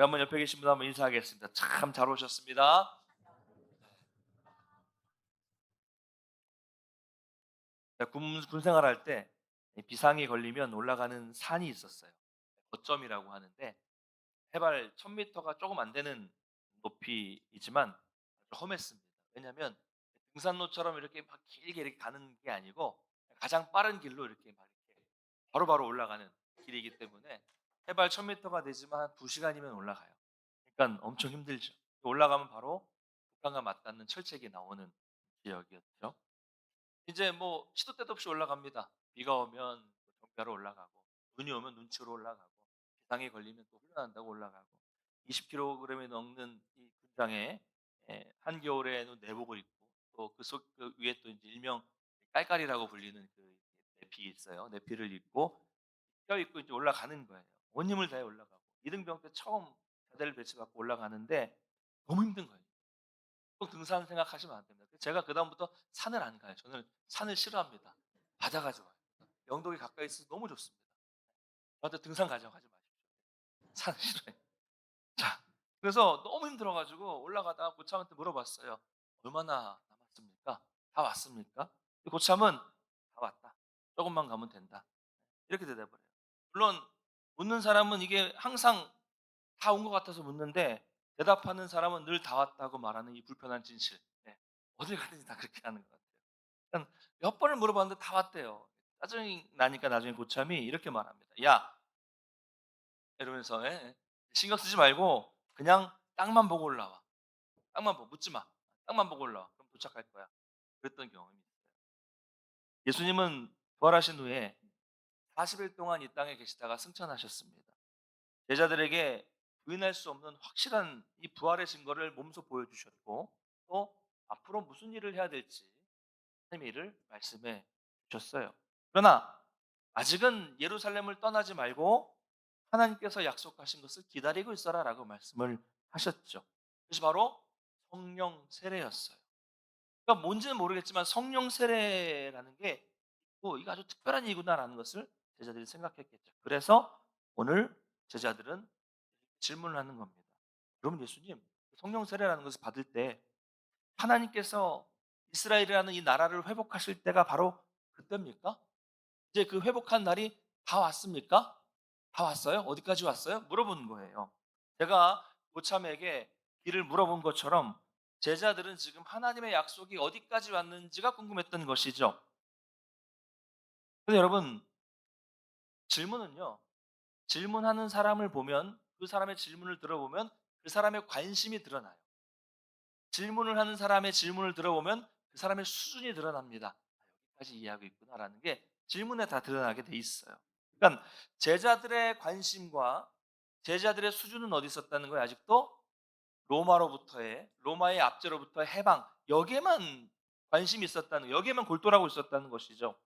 우리 한번 옆에 계신 분 한번 인사하겠습니다. 참 잘 오셨습니다. 군, 군 생활할 때이 비상이 걸리면 올라가는 산이 있었어요. 거점이라고 하는데 해발 1000m가 조금 안 되는 높이이지만 험했습니다. 왜냐하면 등산로처럼 이렇게 막 길게 이렇게 가는 게 아니고 가장 빠른 길로 이렇게 막 이렇게 바로바로 올라가는 길이기 때문에 해발 1000m가 되지만 한 2시간이면 올라가요. 그러니까 엄청 힘들죠. 올라가면 바로 북한과 맞닿는 철책이 나오는 지역이었죠. 이제 뭐 시도 때도 없이 올라갑니다. 비가 오면 정비하러 올라가고 눈이 오면 눈치로 올라가고 비상에 걸리면 또 훈련한다고 올라가고 20kg이 넘는 이 군장에 예, 한겨울에는 내복을 입고 또 그 위에 또 이제 일명 깔깔이라고 불리는 그 내피 있어요. 내피를 입고 껴 입고 이제 올라가는 거예요. 온 힘을 다해 올라가고 이등병 때 처음 자대를 배치받고 올라가는데 너무 힘든 거예요. 꼭 등산 생각하시면 안 됩니다. 제가 그 다음부터 산을 안 가요. 저는 산을 싫어합니다. 바다가 좋아요. 영덕이 가까이 있어서 너무 좋습니다. 저한테 등산 하지 마십시오. 산 싫어요. 자, 그래서 너무 힘들어가지고 올라가다가 고참한테 물어봤어요. 얼마나 남았습니까? 다 왔습니까? 고참은 다 왔다. 조금만 가면 된다. 이렇게 대답을 해요. 물론 묻는 사람은 이게 항상 다 온 것 같아서 묻는데 대답하는 사람은 늘 다 왔다고 말하는 이 불편한 진실. 네. 어딜 가든지 다 그렇게 하는 것 같아요. 몇 번을 물어봤는데 다 왔대요. 짜증이 나니까 나중에 고참이 이렇게 말합니다. 야, 이러면서 예, 신경 쓰지 말고 그냥 땅만 보고 올라와. 땅만 보고 묻지 마. 땅만 보고 올라와. 그럼 도착할 거야. 그랬던 경험이 있어요. 예수님은 부활하신 후에 40일 동안 이 땅에 계시다가 승천하셨습니다. 제자들에게 부인할 수 없는 확실한 이 부활의 증거를 몸소 보여주셨고 또 앞으로 무슨 일을 해야 될지 하나님의 말씀해 주셨어요. 그러나 아직은 예루살렘을 떠나지 말고 하나님께서 약속하신 것을 기다리고 있어라 라고 말씀을 하셨죠. 그것이 바로 성령 세례였어요. 그러니까 뭔지는 모르겠지만 성령 세례라는 게 있고 이거 아주 특별한 일이구나라는 것을 제자들이 생각했겠죠. 그래서 오늘 제자들은 질문을 하는 겁니다. 그러면 예수님 성령 세례라는 것을 받을 때 하나님께서 이스라엘이라는 이 나라를 회복하실 때가 바로 그때입니까? 이제 그 회복한 날이 다 왔습니까? 다 왔어요? 어디까지 왔어요? 물어보는 거예요. 제가 고참에게 길을 물어본 것처럼 제자들은 지금 하나님의 약속이 어디까지 왔는지가 궁금했던 것이죠. 근데 여러분, 질문은요, 질문하는 사람을 보면 그 사람의 질문을 들어보면 그 사람의 관심이 드러나요. 질문을 하는 사람의 질문을 들어보면 그 사람의 수준이 드러납니다. 아, 여기까지 이해하고 있구나라는 게 질문에 다 드러나게 돼 있어요. 그러니까 제자들의 관심과 제자들의 수준은 어디 있었다는 거예요? 아직도 로마로부터의 로마의 압제로부터 해방 여기에만 관심이 있었다는. 여기에만 골똘하고 있었다는 것이죠.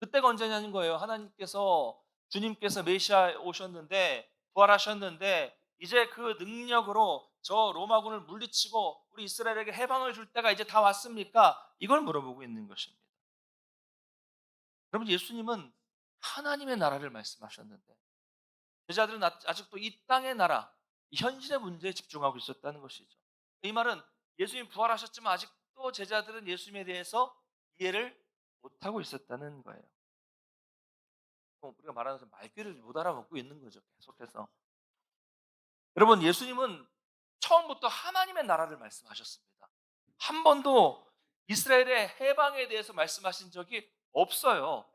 그때가 언제냐는 거예요. 하나님께서 주님께서 메시아 오셨는데 부활하셨는데 이제 그 능력으로 저 로마군을 물리치고 우리 이스라엘에게 해방을 줄 때가 이제 다 왔습니까? 이걸 물어보고 있는 것입니다. 여러분 예수님은 하나님의 나라를 말씀하셨는데 제자들은 아직도 이 땅의 나라, 현실의 문제에 집중하고 있었다는 것이죠. 이 말은 예수님 부활하셨지만 아직도 제자들은 예수님에 대해서 이해를 못하고 있었다는 거예요. 우리가 말하는 말귀를 못 알아먹고 있는 거죠. 계속해서. 여러분 예수님은 처음부터 하나님의 나라를 말씀하셨습니다. 한 번도 이스라엘의 해방에 대해서 말씀하신 적이 없어요.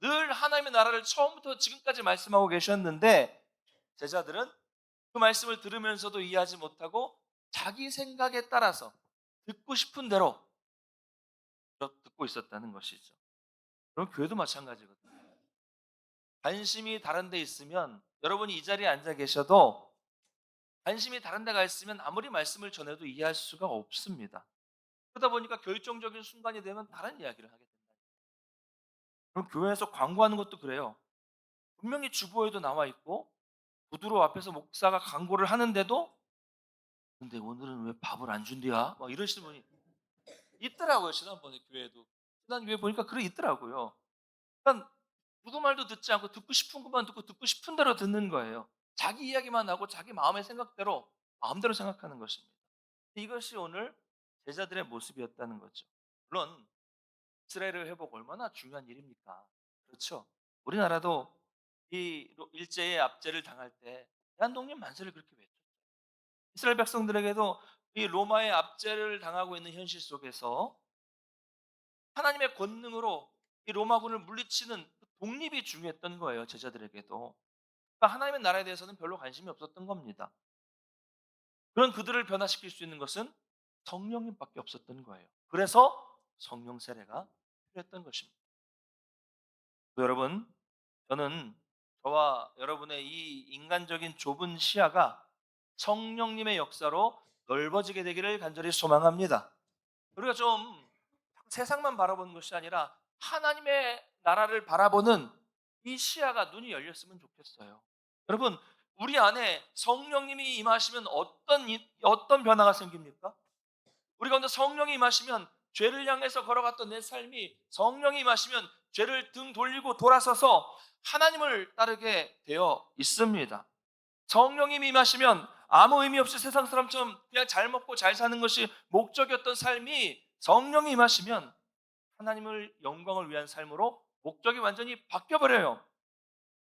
늘 하나님의 나라를 처음부터 지금까지 말씀하고 계셨는데 제자들은 그 말씀을 들으면서도 이해하지 못하고 자기 생각에 따라서 듣고 싶은 대로 듣고 있었다는 것이죠. 그럼 교회도 마찬가지거든요. 관심이 다른 데 있으면 여러분이 이 자리에 앉아 계셔도 관심이 다른 데가 있으면 아무리 말씀을 전해도 이해할 수가 없습니다. 그러다 보니까 결정적인 순간이 되면 다른 이야기를 하게 된다. 그럼 교회에서 광고하는 것도 그래요. 분명히 주보에도 나와 있고 부두로 앞에서 목사가 광고를 하는데도 근데 오늘은 왜 밥을 안 준대야? 막 이러시는 분이 있더라고요. 지난번에 교회에도. 지난 교회 보니까 그래 있더라고요. 그러니까 누구 말도 듣지 않고 듣고 싶은 것만 듣고 듣고 싶은 대로 듣는 거예요. 자기 이야기만 하고 자기 마음의 생각대로 마음대로 생각하는 것입니다. 이것이 오늘 제자들의 모습이었다는 거죠. 물론 이스라엘의 회복 얼마나 중요한 일입니까? 그렇죠. 우리나라도 이 로- 일제의 압제를 당할 때 대한독립 만세를 그렇게 외쳤죠. 이스라엘 백성들에게도 이 로마의 압제를 당하고 있는 현실 속에서 하나님의 권능으로 이 로마군을 물리치는 그 독립이 중요했던 거예요. 제자들에게도. 그러니까 하나님의 나라에 대해서는 별로 관심이 없었던 겁니다. 그런 그들을 변화시킬 수 있는 것은 성령님밖에 없었던 거예요. 그래서 성령 세례가 필요했던 것입니다. 여러분, 저는 저와 여러분의 이 인간적인 좁은 시야가 성령님의 역사로 넓어지게 되기를 간절히 소망합니다. 우리가 좀 세상만 바라보는 것이 아니라 하나님의 나라를 바라보는 이 시야가 눈이 열렸으면 좋겠어요. 여러분, 우리 안에 성령님이 임하시면 어떤 이- 어떤 변화가 생깁니까? 우리 가운데 성령이 임하시면 죄를 향해서 걸어갔던 내 삶이 성령이 임하시면 죄를 등 돌리고 돌아서서 하나님을 따르게 되어 있습니다. 성령님이 임하시면 아무 의미 없이 세상 사람처럼 그냥 잘 먹고 잘 사는 것이 목적이었던 삶이 성령이 임하시면 하나님을 영광을 위한 삶으로 목적이 완전히 바뀌어 버려요.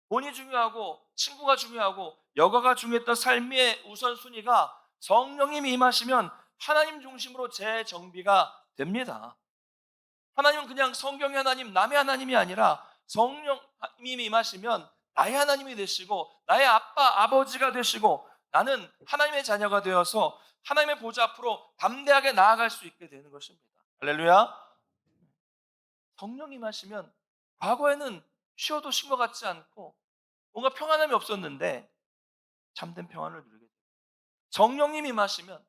돈이 중요하고 친구가 중요하고 여가가 중요했던 삶의 우선순위가 성령님이 임하시면 하나님 중심으로 재정비가 됩니다. 하나님은 그냥 성경의 하나님, 남의 하나님이 아니라 성령님이 임하시면 나의 하나님이 되시고 나의 아빠, 아버지가 되시고 나는 하나님의 자녀가 되어서 하나님의 보좌 앞으로 담대하게 나아갈 수 있게 되는 것입니다. 할렐루야. 성령이 임하시면 과거에는 쉬어도 쉰 것 같지 않고 뭔가 평안함이 없었는데 참된 평안을 누리게 돼요. 성령님이 임하시면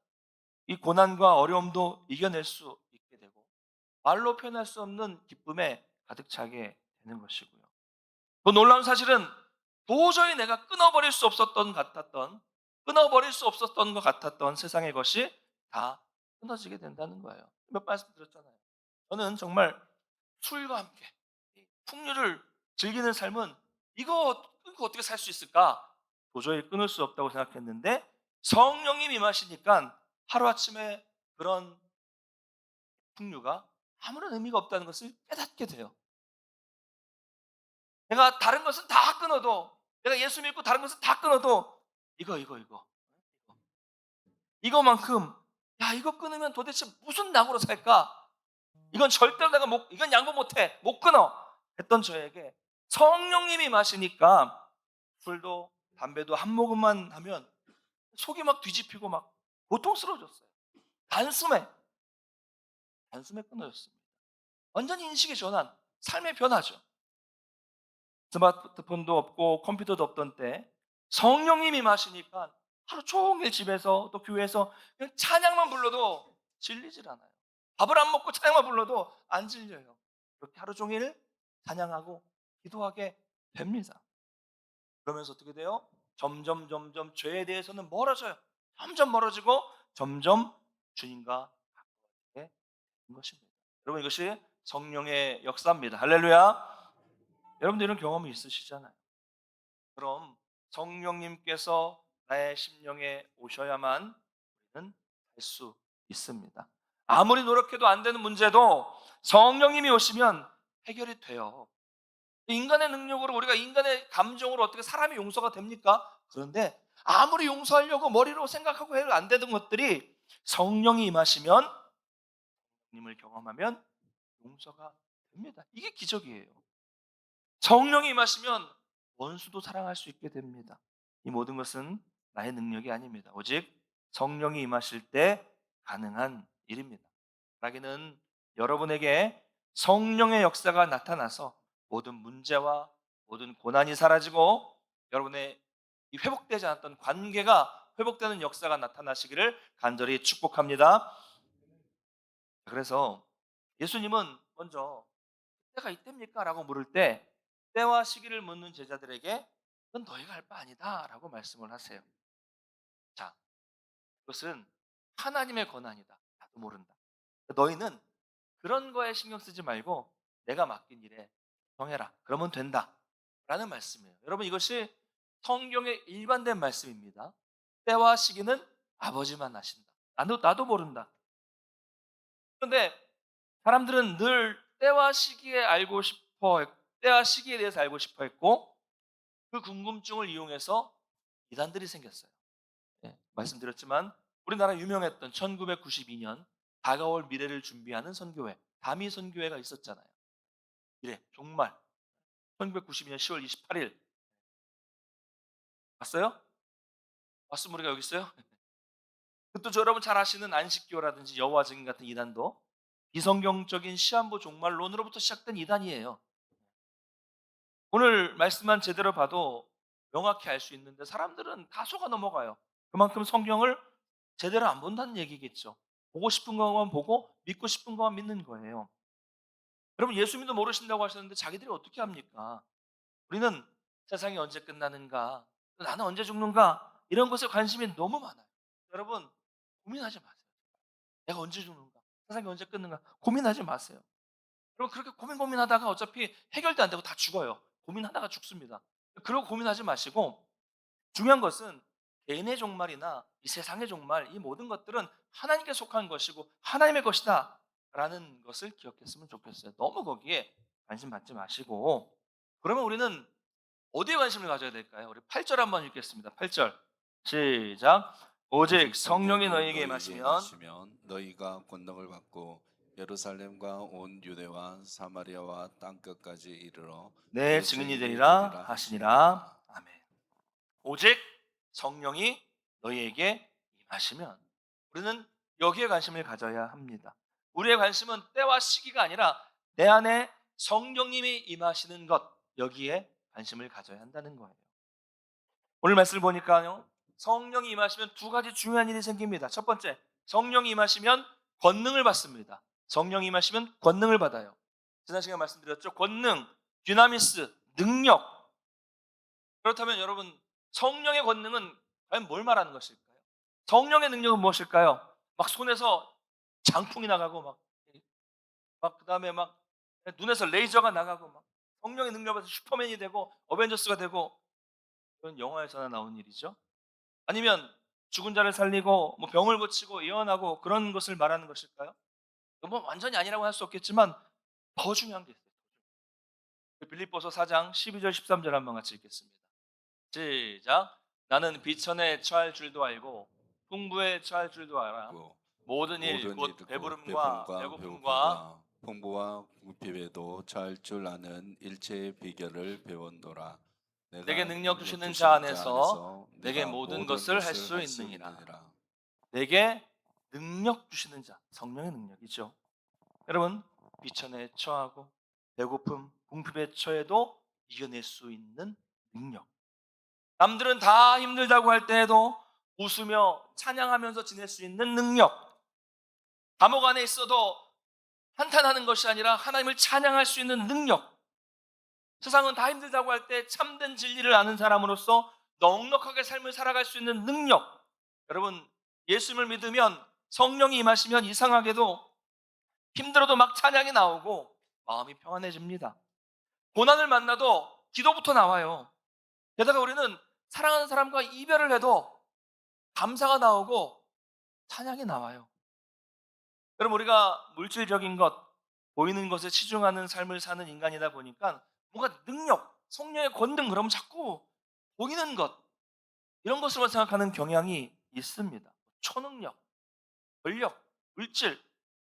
이 고난과 어려움도 이겨낼 수 있게 되고 말로 표현할 수 없는 기쁨에 가득 차게 되는 것이고요. 또 놀라운 사실은 도저히 내가 끊어버릴 수 없었던 것 같았던 끊어버릴 수 없었던 것 같았던 세상의 것이 다 끊어지게 된다는 거예요. 몇 말씀 드렸잖아요. 저는 정말 술과 함께 이 풍류를 즐기는 삶은 이거 어떻게 살 수 있을까? 도저히 끊을 수 없다고 생각했는데 성령님이 임하시니까 하루아침에 그런 풍류가 아무런 의미가 없다는 것을 깨닫게 돼요. 내가 다른 것은 다 끊어도 내가 예수 믿고 다른 것은 다 끊어도 이거 이거 이거. 이거만큼 야 이거 끊으면 도대체 무슨 낙으로 살까? 이건 절대로 내가 못 이건 양보 못해 못 끊어 했던 저에게 성령님이 마시니까 술도 담배도 한 모금만 하면 속이 막 뒤집히고 막 고통스러워졌어요. 단숨에 단숨에 끊어졌습니다. 완전히 인식의 전환, 삶의 변화죠. 스마트폰도 없고 컴퓨터도 없던 때 성령님이 마시니까 하루 종일 집에서 또 교회에서 그냥 찬양만 불러도 질리질 않아요. 밥을 안 먹고 찬양만 불러도 안 질려요. 그렇게 하루 종일 찬양하고 기도하게 됩니다. 그러면서 어떻게 돼요? 점점 점점 죄에 대해서는 멀어져요. 점점 멀어지고 점점 주님과 가까워지게 되는 것입니다. 여러분 이것이 성령의 역사입니다. 할렐루야. 여러분들 이런 경험이 있으시잖아요. 그럼 성령님께서 나의 심령에 오셔야만 우리는 할 수 있습니다. 아무리 노력해도 안 되는 문제도 성령님이 오시면 해결이 돼요. 인간의 능력으로 우리가 인간의 감정으로 어떻게 사람이 용서가 됩니까? 그런데 아무리 용서하려고 머리로 생각하고 해도 안 되는 것들이 성령이 임하시면 성령님을 경험하면 용서가 됩니다. 이게 기적이에요. 성령이 임하시면 원수도 사랑할 수 있게 됩니다. 이 모든 것은 나의 능력이 아닙니다. 오직 성령이 임하실 때 가능한 일입니다. 나기는 여러분에게 성령의 역사가 나타나서 모든 문제와 모든 고난이 사라지고 여러분의 이 회복되지 않았던 관계가 회복되는 역사가 나타나시기를 간절히 축복합니다. 그래서 예수님은 먼저 때가 이때입니까? 라고 물을 때 때와 시기를 묻는 제자들에게 그건 너희가 할 바 아니다 라고 말씀을 하세요. 자, 그것은 하나님의 권한이다. 나도 모른다. 너희는 그런 거에 신경 쓰지 말고 내가 맡긴 일에 정해라. 그러면 된다. 라는 말씀이에요. 여러분 이것이 성경의 일반된 말씀입니다. 때와 시기는 아버지만 아신다. 나도 나도 모른다. 그런데 사람들은 늘 때와 시기에 알고 싶어 했- 때와 시기에 대해서 알고 싶어 했고 그 궁금증을 이용해서 이단들이 생겼어요. 예, 말씀드렸지만 우리나라 유명했던 1992년 다가올 미래를 준비하는 선교회 다미 선교회가 있었잖아요. 미래 정말 1992년 10월 28일 봤어요? 봤으면 우리가 여기 있어요? 또저 여러분 잘 아시는 안식교라든지 여호와 증인 같은 이단도 비성경적인 시한부 종말론으로부터 시작된 이단이에요. 오늘 말씀만 제대로 봐도 명확히 알 수 있는데 사람들은 다 속아 넘어가요. 그만큼 성경을 제대로 안 본다는 얘기겠죠. 보고 싶은 것만 보고 믿고 싶은 것만 믿는 거예요. 여러분 예수님도 모르신다고 하셨는데 자기들이 어떻게 합니까? 우리는 세상이 언제 끝나는가, 또 나는 언제 죽는가 이런 것에 관심이 너무 많아요. 여러분 고민하지 마세요. 내가 언제 죽는가, 세상이 언제 끝는가 고민하지 마세요. 여러분 그렇게 고민 고민하다가 어차피 해결도 안 되고 다 죽어요. 고민하다가 죽습니다. 그러고 고민하지 마시고 중요한 것은 개인의 종말이나 이 세상의 종말 이 모든 것들은 하나님께 속한 것이고 하나님의 것이다 라는 것을 기억했으면 좋겠어요. 너무 거기에 관심 받지 마시고 그러면 우리는 어디에 관심을 가져야 될까요? 우리 8절 한번 읽겠습니다. 8절 시작 오직 성령이 너희에게 임하시면 너희가 권능을 받고 예루살렘과 온 유대와 사마리아와 땅 끝까지 이르러 내 증인이 되리라 하시니라. 아멘. 오직 성령이 너희에게 임하시면 우리는 여기에 관심을 가져야 합니다. 우리의 관심은 때와 시기가 아니라 내 안에 성령님이 임하시는 것 여기에 관심을 가져야 한다는 거예요. 오늘 말씀을 보니까요. 성령이 임하시면 두 가지 중요한 일이 생깁니다. 첫 번째, 성령이 임하시면 권능을 받습니다. 성령이 임하시면 권능을 받아요. 지난 시간에 말씀드렸죠. 권능, dynamis, 능력. 그렇다면 여러분 성령의 권능은 과연 뭘 말하는 것일까요? 성령의 능력은 무엇일까요? 막 손에서 장풍이 나가고 막, 막 그다음에 막 눈에서 레이저가 나가고 막 성령의 능력에서 슈퍼맨이 되고 어벤져스가 되고 그런 영화에서나 나온 일이죠. 아니면 죽은 자를 살리고 뭐 병을 고치고 예언하고 그런 것을 말하는 것일까요? 뭐 완전히 아니라고 할 수 없겠지만 더 중요한 게 있어요. 빌립보서 4장 12절 13절 한번 같이 읽겠습니다. 시작. 나는 비천에 처할 줄도 알고 풍부에 처할 줄도 알아. 모든 일곧 배부름과 배고픔과 풍부와 궁핍에도 잘줄 아는 일체의 비결을 배웠노라. 내가 내게 능력 주시는 자 안에서 내게 모든 것을 할수 할수 있느니라. 내게 능력 주시는 자, 성령의 능력이죠. 여러분, 비천에 처하고 배고픔, 궁핍에 처해도 이겨낼 수 있는 능력. 남들은 다 힘들다고 할 때에도 웃으며 찬양하면서 지낼 수 있는 능력. 감옥 안에 있어도 한탄하는 것이 아니라 하나님을 찬양할 수 있는 능력. 세상은 다 힘들다고 할 때 참된 진리를 아는 사람으로서 넉넉하게 삶을 살아갈 수 있는 능력. 여러분, 예수님을 믿으면 성령이 임하시면 이상하게도 힘들어도 막 찬양이 나오고 마음이 평안해집니다. 고난을 만나도 기도부터 나와요. 게다가 우리는 사랑하는 사람과 이별을 해도 감사가 나오고 찬양이 나와요. 여러분 우리가 물질적인 것, 보이는 것에 치중하는 삶을 사는 인간이다 보니까 뭔가 능력, 성령의 권능 그러면 자꾸 보이는 것 이런 것으로만 생각하는 경향이 있습니다. 초능력, 권력, 물질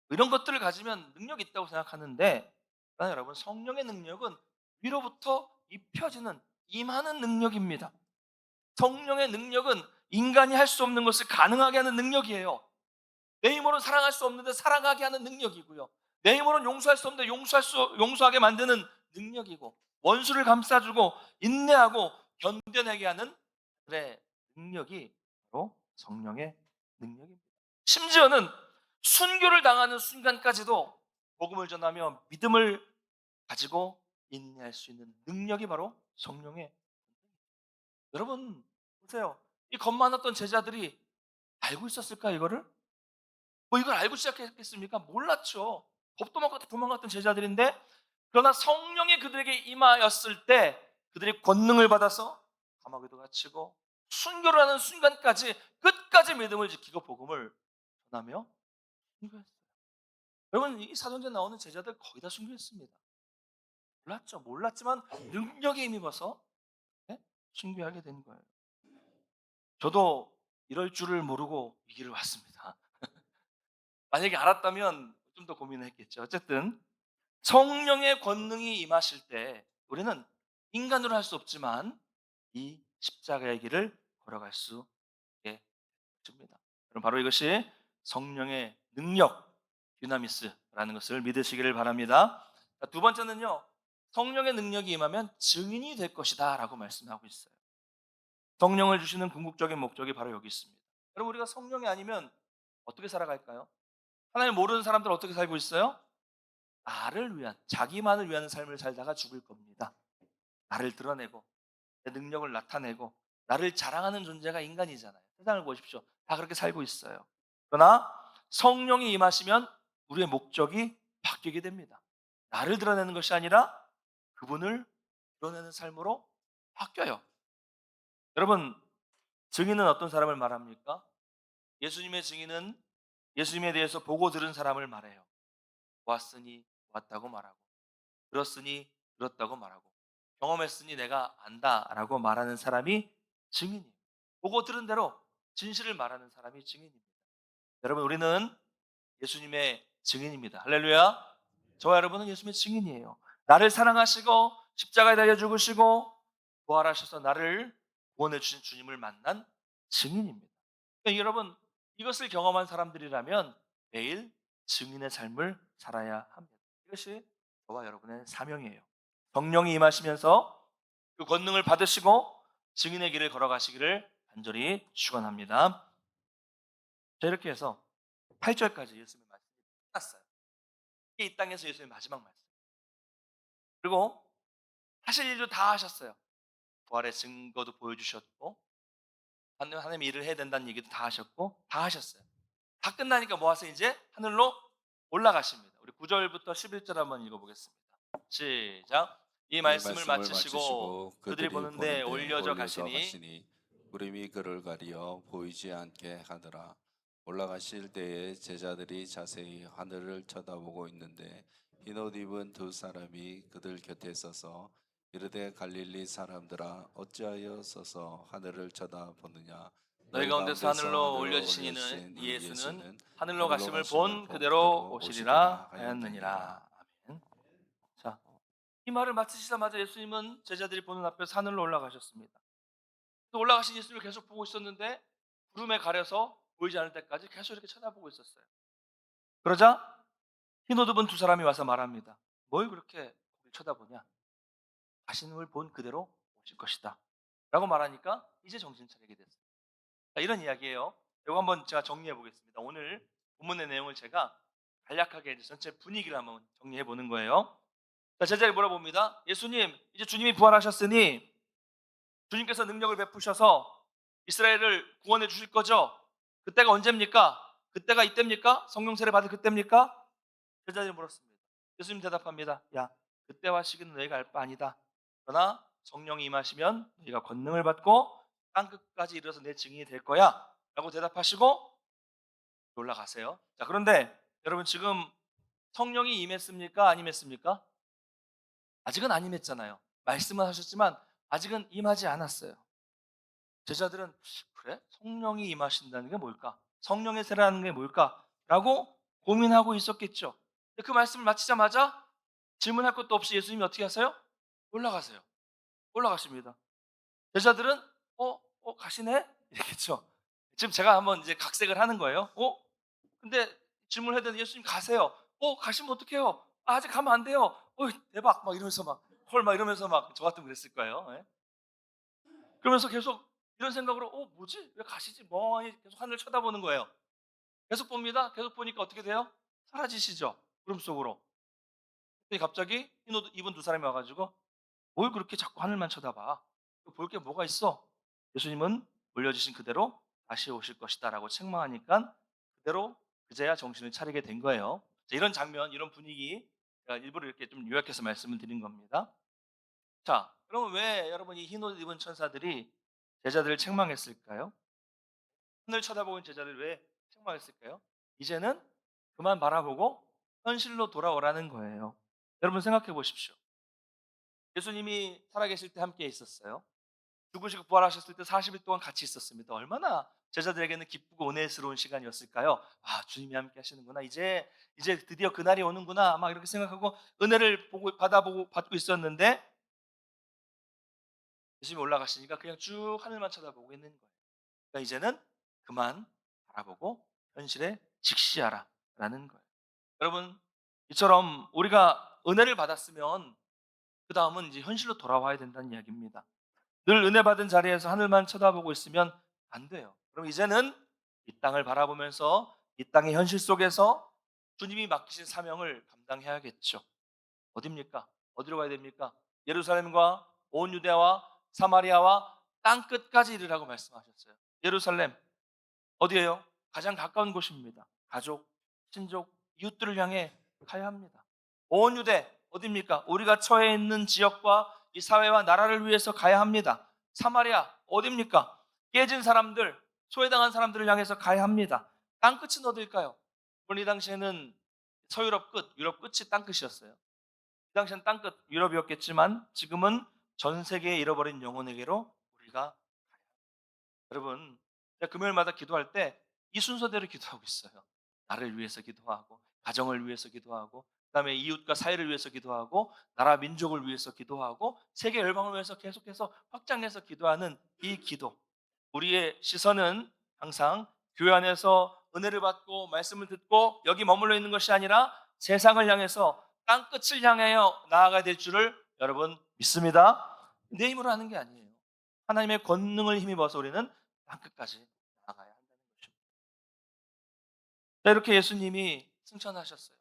이런 것들을 가지면 능력이 있다고 생각하는데 여러분 성령의 능력은 위로부터 입혀지는 임하는 능력입니다. 성령의 능력은 인간이 할 수 없는 것을 가능하게 하는 능력이에요. 내 힘으로는 사랑할 수 없는데 사랑하게 하는 능력이고요. 내 힘으로는 용서할 수 없는데 용서할 수 용서하게 만드는 능력이고 원수를 감싸주고 인내하고 견뎌내게 하는 그의 능력이 바로 성령의 능력입니다. 심지어는 순교를 당하는 순간까지도 복음을 전하며 믿음을 가지고 인내할 수 있는 능력이 바로 성령의 여러분 보세요. 이 겁 많았던 제자들이 알고 있었을까 이거를? 뭐 이걸 알고 시작했겠습니까? 몰랐죠. 겁도 먹고 도망갔던 제자들인데 그러나 성령이 그들에게 임하였을 때 그들이 권능을 받아서 감옥에도 갇히고 순교를 하는 순간까지 끝까지 믿음을 지키고 복음을 전하며 순교했어요. 여러분 이 사도행전 나오는 제자들 거의 다 순교했습니다. 몰랐죠. 몰랐지만 능력에 힘입어서 네? 순교하게 된 거예요. 저도 이럴 줄을 모르고 이 길을 왔습니다. 만약에 알았다면 좀 더 고민을 했겠죠. 어쨌든 성령의 권능이 임하실 때 우리는 인간으로 할 수 없지만 이 십자가의 길을 걸어갈 수 있게 됩니다. 여러분 바로 이것이 성령의 능력, 유나미스라는 것을 믿으시기를 바랍니다. 자, 두 번째는요. 성령의 능력이 임하면 증인이 될 것이다 라고 말씀하고 있어요. 성령을 주시는 궁극적인 목적이 바로 여기 있습니다. 여러분 우리가 성령이 아니면 어떻게 살아갈까요? 하나님 모르는 사람들 어떻게 살고 있어요? 나를 위한 자기만을 위한 삶을 살다가 죽을 겁니다. 나를 드러내고 내 능력을 나타내고 나를 자랑하는 존재가 인간이잖아요. 세상을 보십시오. 다 그렇게 살고 있어요. 그러나 성령이 임하시면 우리의 목적이 바뀌게 됩니다. 나를 드러내는 것이 아니라 그분을 드러내는 삶으로 바뀌어요. 여러분, 증인은 어떤 사람을 말합니까? 예수님의 증인은 예수님에 대해서 보고 들은 사람을 말해요. 보았으니 보았다고 말하고, 들었으니 들었다고 말하고, 경험했으니 내가 안다라고 말하는 사람이 증인이에요. 보고 들은 대로 진실을 말하는 사람이 증인입니다. 여러분, 우리는 예수님의 증인입니다. 할렐루야. 저와 여러분은 예수님의 증인이에요. 나를 사랑하시고 십자가에 달려 죽으시고 부활하셔서 나를 구원해 주신 주님을 만난 증인입니다. 그러니까 여러분 이것을 경험한 사람들이라면 매일 증인의 삶을 살아야 합니다. 이것이 저와 여러분의 사명이에요. 성령이 임하시면서 그 권능을 받으시고 증인의 길을 걸어가시기를 간절히 축원합니다. 자 이렇게 해서 8절까지 예수님의 말씀이 끝났어요. 이게 이 땅에서 예수님의 마지막 말씀. 그리고 하실 일도 다 하셨어요. 부활의 증거도 보여주셨고 하나님 하나님 일을 해야 된다는 얘기도 다 하셨고 다 하셨어요. 다 끝나니까 모아서 이제 하늘로 올라가십니다. 우리 9절부터 11절 한번 읽어보겠습니다. 시작. 이 말씀을 마치시고 그들이 보는데 올려져 가시니 구름이 그를 가리어 보이지 않게 하더라. 올라가실 때에 제자들이 자세히 하늘을 쳐다보고 있는데 흰옷 입은 두 사람이 그들 곁에 서서 이르되 갈릴리 사람들아 어찌하여 서서 하늘을 쳐다보느냐 너희 가운데서 하늘로 올려지신 이는 이 예수는 하늘로 가심을 본 그대로 오시리라 하였느니라. 아멘. 자, 이 말을 마치시자마자 예수님은 제자들이 보는 앞에서 하늘로 올라가셨습니다. 또 올라가신 예수님을 계속 보고 있었는데 구름에 가려서 보이지 않을 때까지 계속 이렇게 쳐다보고 있었어요. 그러자 흰옷 입은 두 사람이 와서 말합니다. 뭘 그렇게 쳐다보냐? 자신을 본 그대로 오실 것이다. 라고 말하니까 이제 정신 차리게. 자, 이런 이야기예요. 이거 한번 제가 정리해 보겠습니다. 오늘 본문의 내용을 제가 간략하게 전체 분위기를 한번 정리해 보는 거예요. 자, 제자리 물어봅니다. 예수님, 이제 주님이 부활하셨으니 주님께서 능력을 베푸셔서 이스라엘을 구원해 주실 거죠? 그때가 언제입니까? 그때가 이때입니까? 성령 세례 받을 그때입니까? 제자들이 물었습니다. 예수님 대답합니다. 야, 그때와 시기는 너희가 알 바 아니다. 그러나 성령이 임하시면 너희가 권능을 받고 땅 끝까지 이르러서 내 증인이 될 거야. 라고 대답하시고 올라가세요. 자, 그런데 여러분 지금 성령이 임했습니까? 안 임했습니까? 아직은 안 임했잖아요. 말씀은 하셨지만 아직은 임하지 않았어요. 제자들은 그래? 성령이 임하신다는 게 뭘까? 성령의 세라는 게 뭘까? 라고 고민하고 있었겠죠. 근데 그 말씀을 마치자마자 질문할 것도 없이 예수님이 어떻게 하세요? 올라가세요. 올라가십니다. 제자들은 어, 어 가시네? 이랬겠죠. 지금 제가 한번 이제 각색을 하는 거예요. 어? 근데 질문을 해야 되는데 예수님 가세요. 어, 가시면 어떡해요? 아, 아직 가면 안 돼요. 어, 대박. 막 이러면서 막, 헐, 막 이러면서 막, 저 같으면 그랬을 거예요. 예? 그러면서 계속 이런 생각으로, 어, 뭐지? 왜 가시지? 멍하니 계속 하늘 쳐다보는 거예요. 계속 봅니다. 계속 보니까 어떻게 돼요? 사라지시죠. 구름 속으로. 갑자기 흰옷 입은 두 사람이 와가지고, 뭘 그렇게 자꾸 하늘만 쳐다봐? 볼 게 뭐가 있어? 예수님은 올려주신 그대로 다시 오실 것이다 라고 책망하니까 그대로 그제야 정신을 차리게 된 거예요. 자, 이런 장면, 이런 분위기 일부러 이렇게 좀 요약해서 말씀을 드린 겁니다. 자, 그러면 왜 여러분 이 흰옷 입은 천사들이 제자들을 책망했을까요? 하늘 쳐다보고 있는 제자들 왜 책망했을까요? 이제는 그만 바라보고 현실로 돌아오라는 거예요. 여러분 생각해 보십시오. 예수님이 살아계실 때 함께 있었어요. 죽으시고 부활하셨을 때 40일 동안 같이 있었습니다. 얼마나 제자들에게는 기쁘고 은혜스러운 시간이었을까요? 아, 주님이 함께 하시는구나. 이제 이제 드디어 그날이 오는구나. 막 이렇게 생각하고 은혜를 보고 받아보고 받고 있었는데 예수님이 올라가시니까 그냥 쭉 하늘만 쳐다보고 있는 거예요. 그러니까 이제는 그만 바라보고 현실에 직시하라라는 거예요. 여러분, 이처럼 우리가 은혜를 받았으면 그 다음은 이제 현실로 돌아와야 된다는 이야기입니다. 늘 은혜 받은 자리에서 하늘만 쳐다보고 있으면 안 돼요. 그럼 이제는 이 땅을 바라보면서 이 땅의 현실 속에서 주님이 맡기신 사명을 감당해야겠죠. 어디입니까? 어디로 가야 됩니까? 예루살렘과 온 유대와 사마리아와 땅 끝까지 이르라고 말씀하셨어요. 예루살렘 어디예요? 가장 가까운 곳입니다. 가족, 친족, 이웃들을 향해 가야 합니다. 온 유대 어디입니까? 우리가 처해 있는 지역과 이 사회와 나라를 위해서 가야 합니다. 사마리아 어디입니까? 깨진 사람들, 소외당한 사람들을 향해서 가야 합니다. 땅 끝은 어딜까요? 물론 이 당시에는 서유럽 끝, 유럽 끝이 땅 끝이었어요. 이 당시엔 땅 끝, 유럽이었겠지만 지금은 전 세계에 잃어버린 영혼에게로 우리가. 여러분, 금요일마다 기도할 때 이 순서대로 기도하고 있어요. 나를 위해서 기도하고, 가정을 위해서 기도하고, 그다음에 이웃과 사회를 위해서 기도하고, 나라 민족을 위해서 기도하고, 세계 열방을 위해서 계속해서 확장해서 기도하는 이 기도. 우리의 시선은 항상 교회 안에서 은혜를 받고 말씀을 듣고 여기 머물러 있는 것이 아니라 세상을 향해서 땅 끝을 향하여 나아가야 될 줄을 여러분 믿습니다. 내 힘으로 하는 게 아니에요. 하나님의 권능을 힘입어서 우리는 땅 끝까지 나아가야 한다는 것입니다. 자, 이렇게 예수님이 승천하셨어요.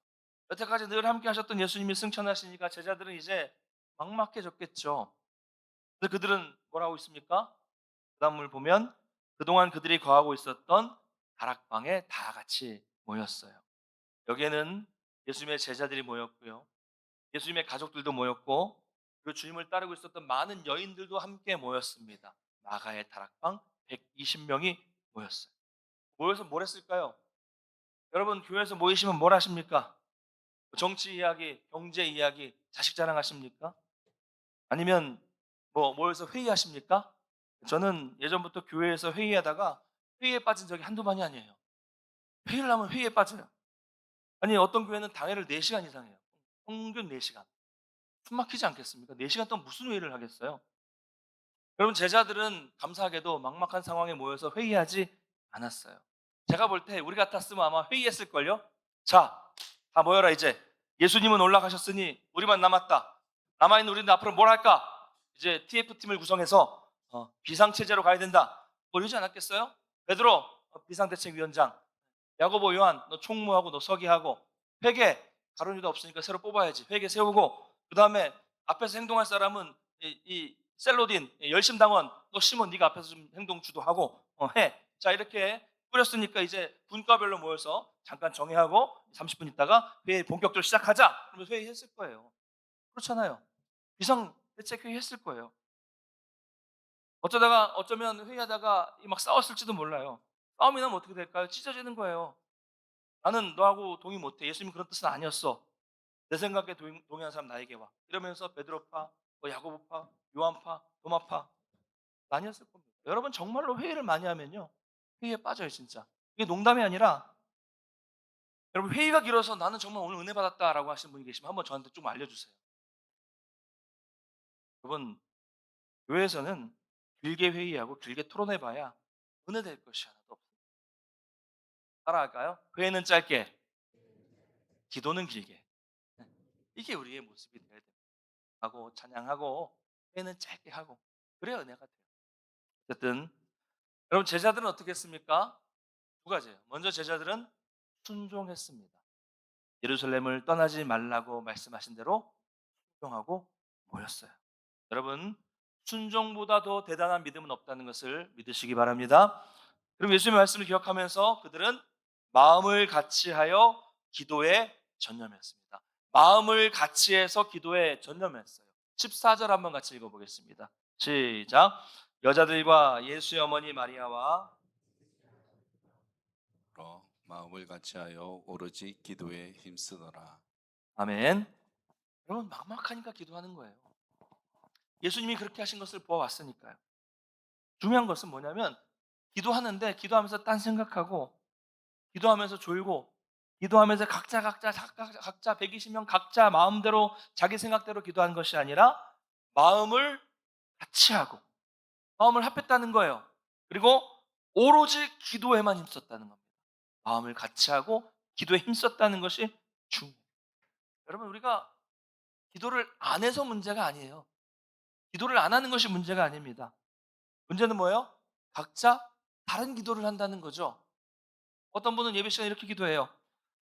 여태까지 늘 함께 하셨던 예수님이 승천하시니까 제자들은 이제 막막해졌겠죠. 그래서 그들은 뭐라고 있습니까? 그 다음을 보면 그동안 그들이 거하고 있었던 다락방에 다 같이 모였어요. 여기에는 예수님의 제자들이 모였고요. 예수님의 가족들도 모였고 그리고 주님을 따르고 있었던 많은 여인들도 함께 모였습니다. 마가의 다락방 120명이 모였어요. 모여서 뭘 했을까요? 여러분 교회에서 모이시면 뭘 하십니까? 정치 이야기, 경제 이야기, 자식 자랑하십니까? 아니면 뭐 모여서 회의하십니까? 저는 예전부터 교회에서 회의하다가 회의에 빠진 적이 한두 번이 아니에요. 회의를 하면 회의에 빠져요. 아니 어떤 교회는 당회를 4시간 이상 해요. 평균 4시간. 숨 막히지 않겠습니까? 4시간 동안 무슨 회의를 하겠어요? 여러분 제자들은 감사하게도 막막한 상황에 모여서 회의하지 않았어요. 제가 볼 때 우리 같았으면 아마 회의했을걸요? 자, 다 모여라 이제. 예수님은 올라가셨으니 우리만 남았다. 남아있는 우리는 앞으로 뭘 할까? 이제 TF팀을 구성해서 어, 비상체제로 가야 된다. 뭐 이러지 않았겠어요? 베드로 어, 비상대책위원장, 야고보 요한 너 총무하고 너 서기하고 회계 가론 유다 없으니까 새로 뽑아야지. 회계 세우고 그 다음에 앞에서 행동할 사람은 이, 이 셀로딘 이 열심당원 너 시몬 네가 앞에서 좀 행동 주도하고 어, 해. 자 이렇게 뿌렸으니까 이제 분과별로 모여서 잠깐 정회하고 30분 있다가 회의 본격적으로 시작하자. 그러면 회의했을 거예요. 그렇잖아요. 비상 대책 회의 했을 거예요. 어쩌다가 어쩌면 회의하다가 막 싸웠을지도 몰라요. 싸움이 나면 어떻게 될까요? 찢어지는 거예요. 나는 너하고 동의 못해. 예수님 그런 뜻은 아니었어. 내 생각에 동의, 동의한 사람 나에게 와. 이러면서 베드로파, 뭐 야고보파, 요한파, 도마파 나뉘었을 겁니다. 여러분 정말로 회의를 많이 하면요. 회의에 빠져요 진짜. 이게 농담이 아니라 여러분 회의가 길어서 나는 정말 오늘 은혜 받았다라고 하시는 분이 계시면 한번 저한테 좀 알려주세요. 여러분 교회에서는 길게 회의하고 길게 토론해봐야 은혜 될 것이 하나도 없습니다. 따라할까요? 회의는 짧게, 기도는 길게. 이게 우리의 모습이 되어야 됩니다. 하고 찬양하고 회의는 짧게 하고 그래야 은혜가 돼요. 어쨌든 여러분 제자들은 어떻게 했습니까? 두 가지예요. 먼저 제자들은 순종했습니다. 예루살렘을 떠나지 말라고 말씀하신 대로 순종하고 모였어요. 여러분 순종보다 더 대단한 믿음은 없다는 것을 믿으시기 바랍니다. 그럼 예수님의 말씀을 기억하면서 그들은 마음을 같이하여 기도에 전념했습니다. 마음을 같이해서 기도에 전념했어요. 14절 한번 같이 읽어보겠습니다. 시작. 여자들과 예수의 어머니 마리아와 로 마음을 같이하여 오로지 기도에 힘쓰더라. 아멘. 여러분 막막하니까 기도하는 거예요. 예수님이 그렇게 하신 것을 보아왔으니까요. 중요한 것은 뭐냐면 기도하는데 기도하면서 딴 생각하고 기도하면서 졸고 기도하면서 각자 각자 각자, 각자 120명 각자 마음대로 자기 생각대로 기도하는 것이 아니라 마음을 같이 하고 마음을 합했다는 거예요. 그리고 오로지 기도에만 힘썼다는 겁니다. 마음을 같이 하고 기도에 힘썼다는 것이 중요해요. 여러분 우리가 기도를 안 해서 문제가 아니에요. 기도를 안 하는 것이 문제가 아닙니다. 문제는 뭐예요? 각자 다른 기도를 한다는 거죠. 어떤 분은 예배 시간에 이렇게 기도해요.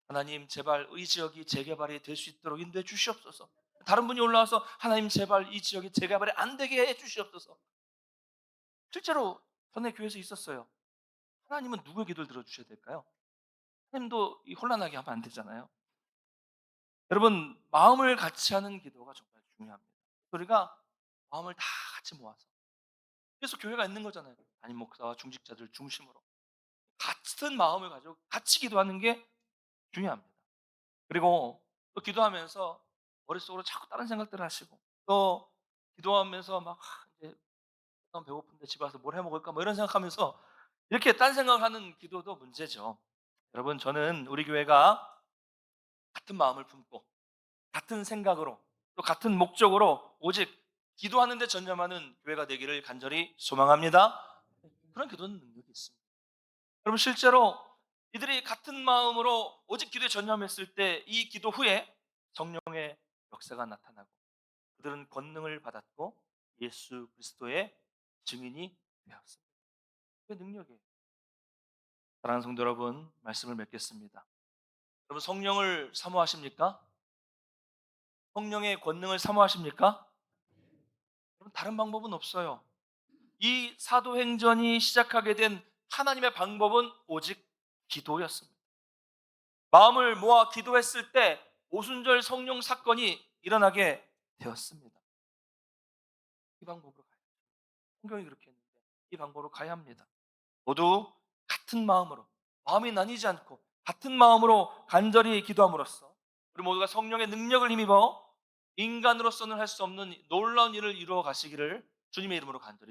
하나님 제발 이 지역이 재개발이 될 수 있도록 인도해 주시옵소서. 다른 분이 올라와서 하나님 제발 이 지역이 재개발이 안 되게 해 주시옵소서. 실제로 전에 교회에서 있었어요. 하나님은 누구의 기도를 들어주셔야 될까요? 하나님도 이 혼란하게 하면 안 되잖아요. 여러분 마음을 같이 하는 기도가 정말 중요합니다. 우리가 마음을 다 같이 모아서 그래서 교회가 있는 거잖아요. 담임 목사와 중직자들 중심으로 같은 마음을 가지고 같이 기도하는 게 중요합니다. 그리고 또 기도하면서 머릿속으로 자꾸 다른 생각들을 하시고 또 기도하면서 막 너무 배고픈데 집에 와서 뭘 해 먹을까 뭐 이런 생각하면서 이렇게 딴 생각하는 기도도 문제죠. 여러분 저는 우리 교회가 같은 마음을 품고 같은 생각으로 또 같은 목적으로 오직 기도하는 데 전념하는 교회가 되기를 간절히 소망합니다. 그런 기도는 능력이 있습니다. 여러분 실제로 이들이 같은 마음으로 오직 기도에 전념했을 때 이 기도 후에 성령의 역사가 나타나고 그들은 권능을 받았고 예수 그리스도의 증인이 되었습니다. 그 능력이에요. 사랑하는 성도 여러분, 말씀을 맺겠습니다. 여러분 성령을 사모하십니까? 성령의 권능을 사모하십니까? 여러분 다른 방법은 없어요. 이 사도행전이 시작하게 된 하나님의 방법은 오직 기도였습니다. 마음을 모아 기도했을 때 오순절 성령 사건이 일어나게 되었습니다. 이 방법으로. 성경이 그렇게 했는데 이 방법으로 가야 합니다. 모두 같은 마음으로 마음이 나뉘지 않고 같은 마음으로 간절히 기도함으로써 우리 모두가 성령의 능력을 힘입어 인간으로서는 할 수 없는 놀라운 일을 이루어 가시기를 주님의 이름으로 간절히